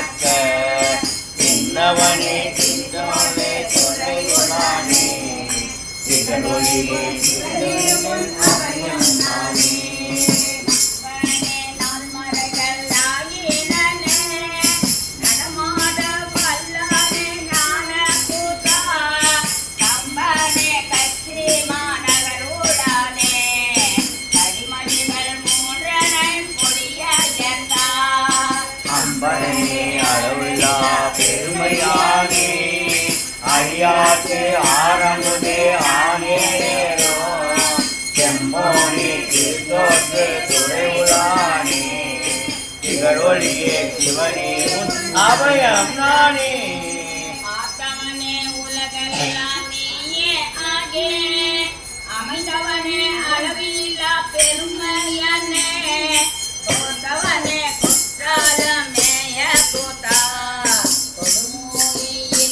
காக்க என்னவனே திங்கவனே தொல்லையுளானே திகழொழியே அம்பரனே அளவில்லா பெருமையானே அழியாற்று ஆரமுதே ஆனேரோ செம்போனே திருத்தோற்று துறைவுளானே திகழொழியே சிவனே அபயம் நானே